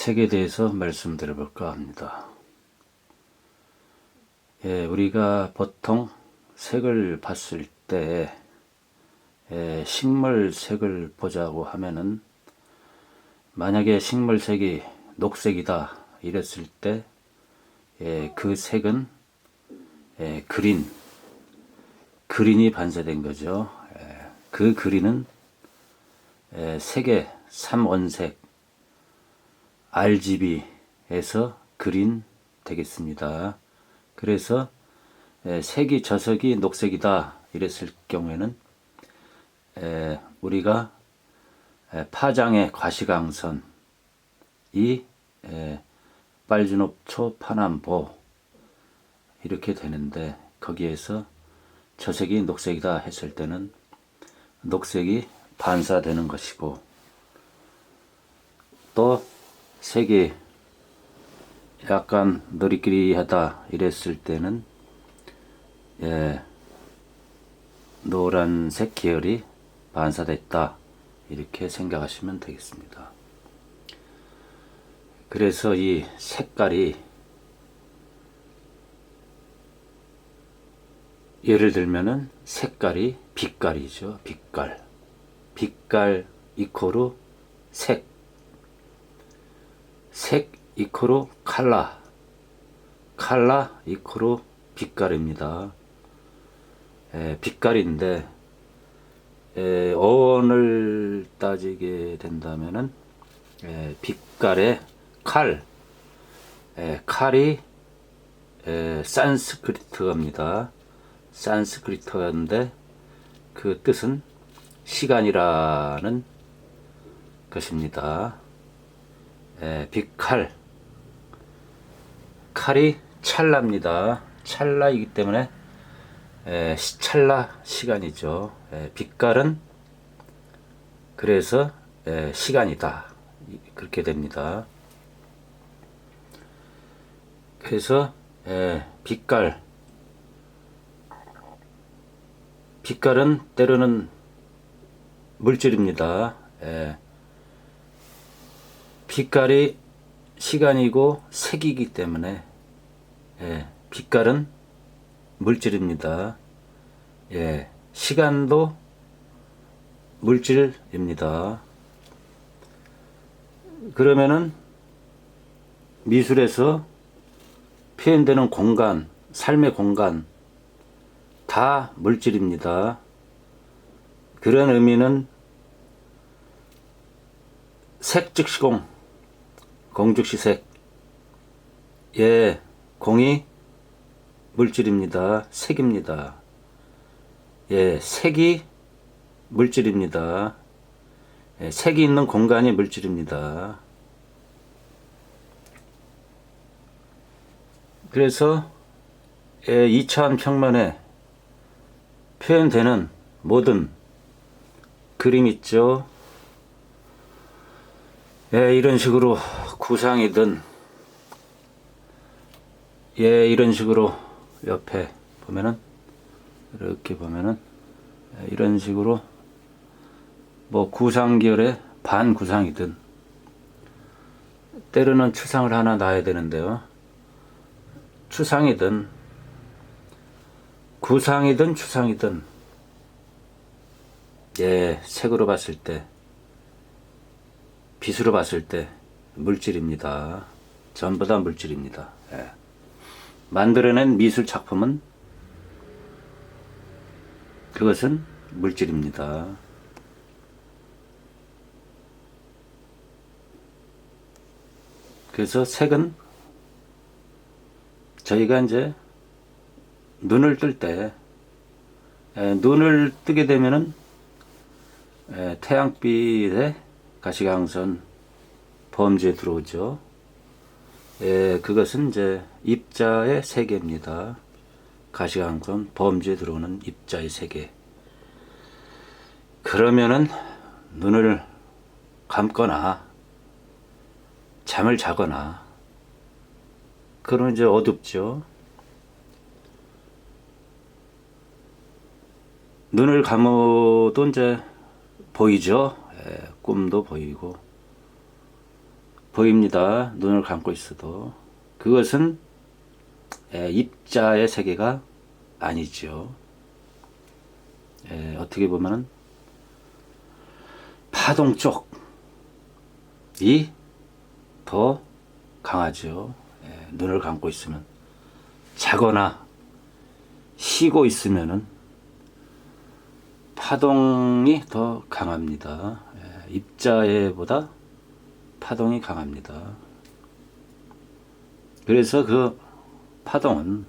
색에 대해서 말씀드려 볼까 합니다. 예, 우리가 보통 색을 봤을 때 예, 식물색을 보자고 하면은 만약에 식물색이 녹색이다 이랬을 때 예, 그 색은 예, 그린 그린이 반사된 거죠. 예, 그 그린은 예, 색의 삼원색 RGB에서 그린 되겠습니다. 그래서 에, 색이 저석이 녹색이다 이랬을 경우에는 에, 우리가 에, 파장의 과시광선이 에, 빨주노초 파남보 이렇게 되는데 거기에서 저색이 녹색이다 했을 때는 녹색이 반사되는 것이고 또 색이 약간 느리끼리하다 이랬을 때는 예, 노란색 계열이 반사됐다 이렇게 생각하시면 되겠습니다. 그래서 이 색깔이 예를 들면은 색깔이 빛깔이죠. 빛깔. 빛깔 이코르 색. 색 이코르 칼라. 칼라 이코르 빛깔입니다. 에, 빛깔인데 에, 어원을 따지게 된다면은 에, 빛깔의 칼, 에, 칼이 에, 산스크리트어입니다. 산스크리트어인데 그 뜻은 시간이라는 것입니다. 에, 빛칼 칼이 찰나입니다. 찰나이기 때문에 에, 시- 찰나 시간이죠. 에, 빛깔은 그래서 에, 시간이다. 이- 그렇게 됩니다. 그래서 에, 빛깔 빛깔은 때로는 물질입니다. 에, 빛깔이 시간이고 색이기 때문에 예, 빛깔은 물질입니다. 예, 시간도 물질입니다. 그러면은 미술에서 표현되는 공간, 삶의 공간 다 물질입니다. 그런 의미는 색 즉 시 공, 공 즉시 색. 예, 공이 물질입니다. 색입니다. 예, 색이 물질입니다. 예, 색이 있는 공간이 물질입니다. 그래서 예, 2차원 평면에 표현되는 모든 그림 있죠. 예, 이런 식으로 구상이든 예, 이런 식으로 옆에 보면은 이렇게 보면은 예, 이런 식으로 뭐 구상계열의 반구상이든 때로는 추상을 하나 놔야 되는데요. 추상이든 구상이든 추상이든 예, 색으로 봤을 때 빛으로 봤을 때 물질입니다. 전부 다 물질입니다. 예. 만들어낸 미술 작품은 그것은 물질입니다. 그래서 색은 저희가 이제 눈을 뜰 때 눈을 뜨게 되면은 에, 태양빛에 가시광선 범죄에 들어오죠. 예, 그것은 이제 입자의 세계입니다. 가시광선 범죄에 들어오는 입자의 세계. 그러면은 눈을 감거나 잠을 자거나 그러면 이제 어둡죠. 눈을 감아도 이제 보이죠. 예, 꿈도 보이고 보입니다. 눈을 감고 있어도 그것은 예, 입자의 세계가 아니죠. 예, 어떻게 보면은 파동 쪽이 더 강하죠. 예, 눈을 감고 있으면 자거나 쉬고 있으면은 파동이 더 강합니다. 예, 입자에보다 파동이 강합니다. 그래서 그 파동은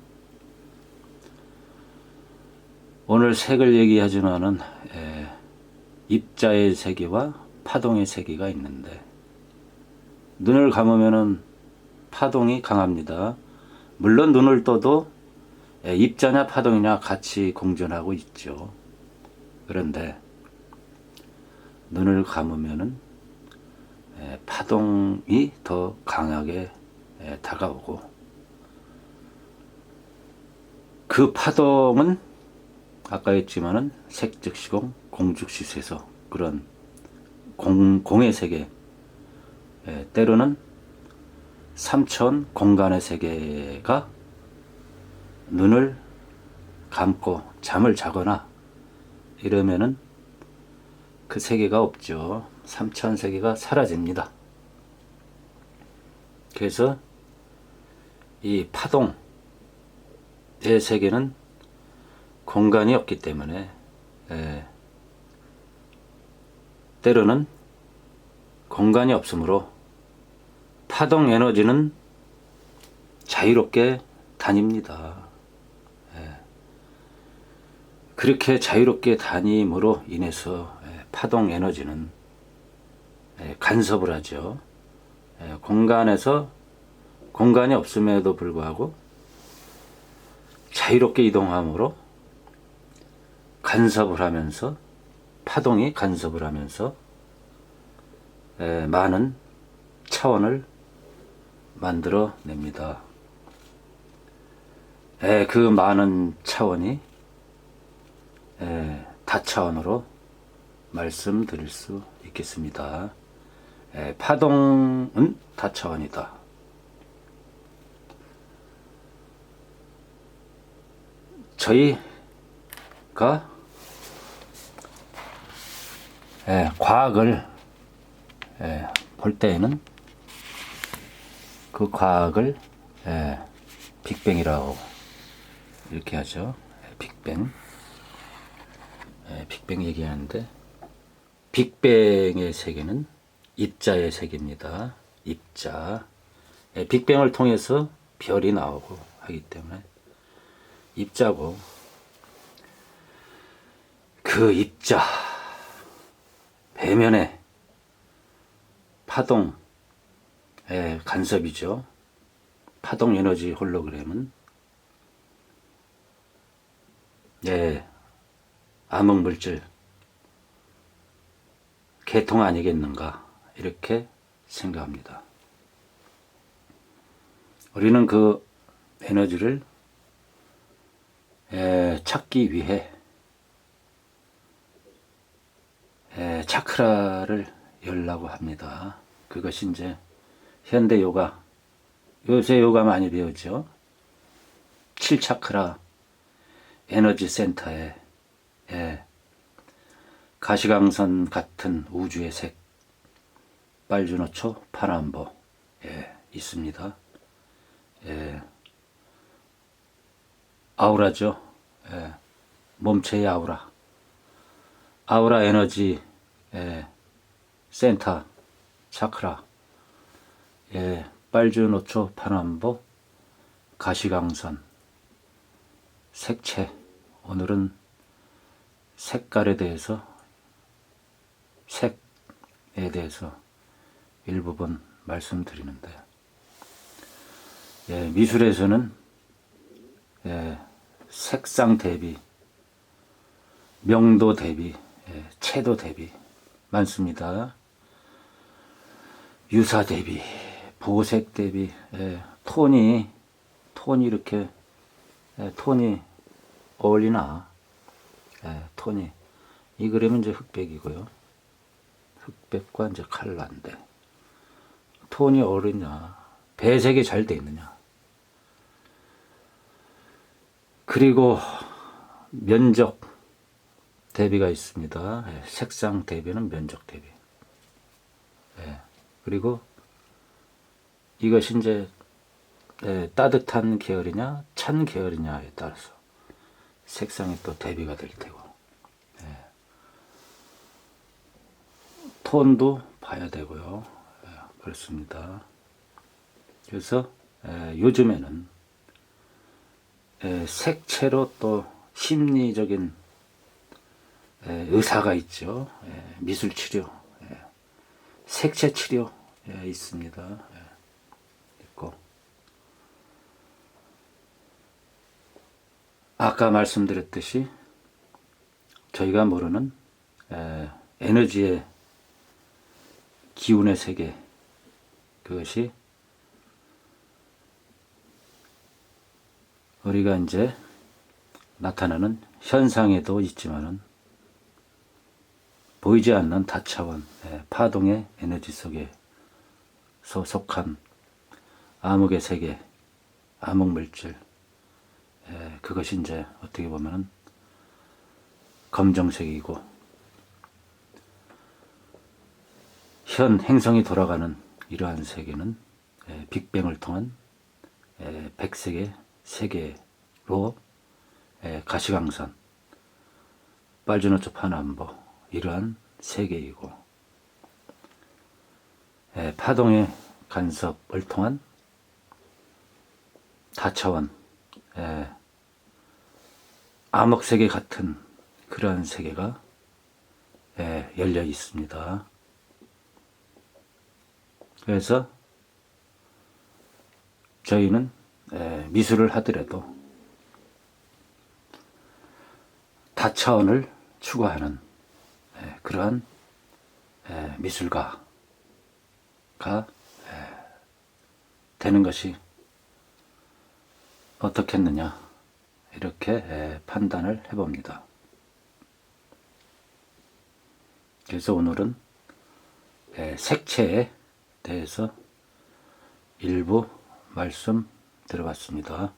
오늘 색을 얘기하지만은 예, 입자의 세계와 파동의 세계가 있는데 눈을 감으면은 파동이 강합니다. 물론 눈을 떠도 예, 입자냐 파동이냐 같이 공존하고 있죠. 그런데 눈을 감으면은 예, 파동이 더 강하게 예, 다가오고 그 파동은 아까 했지만은 색즉시공 공즉시세서 그런 공, 공의 세계 예, 때로는 삼천 공간의 세계가 눈을 감고 잠을 자거나 이러면은 그 세계가 없죠. 삼천 세계가 사라집니다. 그래서 이 파동의 세계는 공간이 없기 때문에 예, 때로는 공간이 없으므로 파동 에너지는 자유롭게 다닙니다. 예. 그렇게 자유롭게 다님으로 인해서 예, 파동 에너지는 예, 간섭을 하죠. 예, 공간에서 공간이 없음에도 불구하고 자유롭게 이동함으로 간섭을 하면서 파동이 간섭을 하면서 에, 많은 차원을 만들어 냅니다. 에, 그 많은 차원이 에, 다차원으로 말씀드릴 수 있겠습니다. 에, 파동은 다차원이다. 저희가 예, 과학을 예, 볼 때에는 그 과학을 예, 빅뱅이라고 이렇게 하죠. 예, 빅뱅. 예, 빅뱅 얘기하는데 빅뱅의 세계는 입자의 세계입니다. 입자. 예, 빅뱅을 통해서 별이 나오고 하기 때문에 입자고 그 입자 배면에 파동의 간섭이죠. 파동 에너지 홀로그램은 예, 암흑 물질 개통 아니겠는가 이렇게 생각합니다. 우리는 그 에너지를 예, 찾기 위해 에, 차크라를 열라고 합니다. 그것이 이제 현대 요가, 요새 요가 많이 배우죠. 7차크라 에너지 센터에 예, 가시광선 같은 우주의 색, 빨주노초, 파란보. 예, 있습니다. 예, 아우라죠. 예, 몸체의 아우라. 아우라 에너지 예, 센터 차크라. 예, 빨주노초 파남보. 가시광선. 색채. 오늘은 색깔에 대해서 색에 대해서 일부분 말씀드리는데 예, 미술에서는 예, 색상 대비 명도 대비 예, 채도 대비 많습니다. 유사 대비, 보색 대비, 예, 톤이 톤이 이렇게 예, 톤이 어울리나 예, 톤이 이 그림은 이제 흑백이고요. 흑백과 이제 칼라인데 톤이 어르냐, 배색이 잘 돼 있느냐. 그리고 면적 대비가 있습니다. 예, 색상 대비는 면적 대비. 예, 그리고 이것이 이제 예, 따뜻한 계열이냐, 찬 계열이냐에 따라서 색상이 또 대비가 될 테고. 예. 톤도 봐야 되고요. 예, 그렇습니다. 그래서 예, 요즘에는 예, 색채로 또 심리적인 예, 의사가 있죠. 예, 미술 치료, 예, 색채 치료 예, 있습니다. 예, 있고 아까 말씀드렸듯이 저희가 모르는 에, 에너지의 기운의 세계 그것이 우리가 이제 나타나는 현상에도 있지만은 보이지 않는 다차원 예, 파동의 에너지 속에 속한 암흑의 세계, 암흑 물질 예, 그것이 이제 어떻게 보면은 검정색이고 현 행성이 돌아가는 이러한 세계는 예, 빅뱅을 통한 예, 백색의 세계로 예, 가시광선, 빨주노초 파남보 이러한 세계이고 예, 파동의 간섭을 통한 다차원 예, 암흑 세계 같은 그러한 세계가 예, 열려 있습니다. 그래서 저희는 예, 미술을 하더라도 다차원을 추구하는 예, 그러한 예, 미술가가 예, 되는 것이 어떻겠느냐 이렇게 에, 판단을 해봅니다. 그래서 오늘은 에, 색채에 대해서 일부 말씀 드려봤습니다.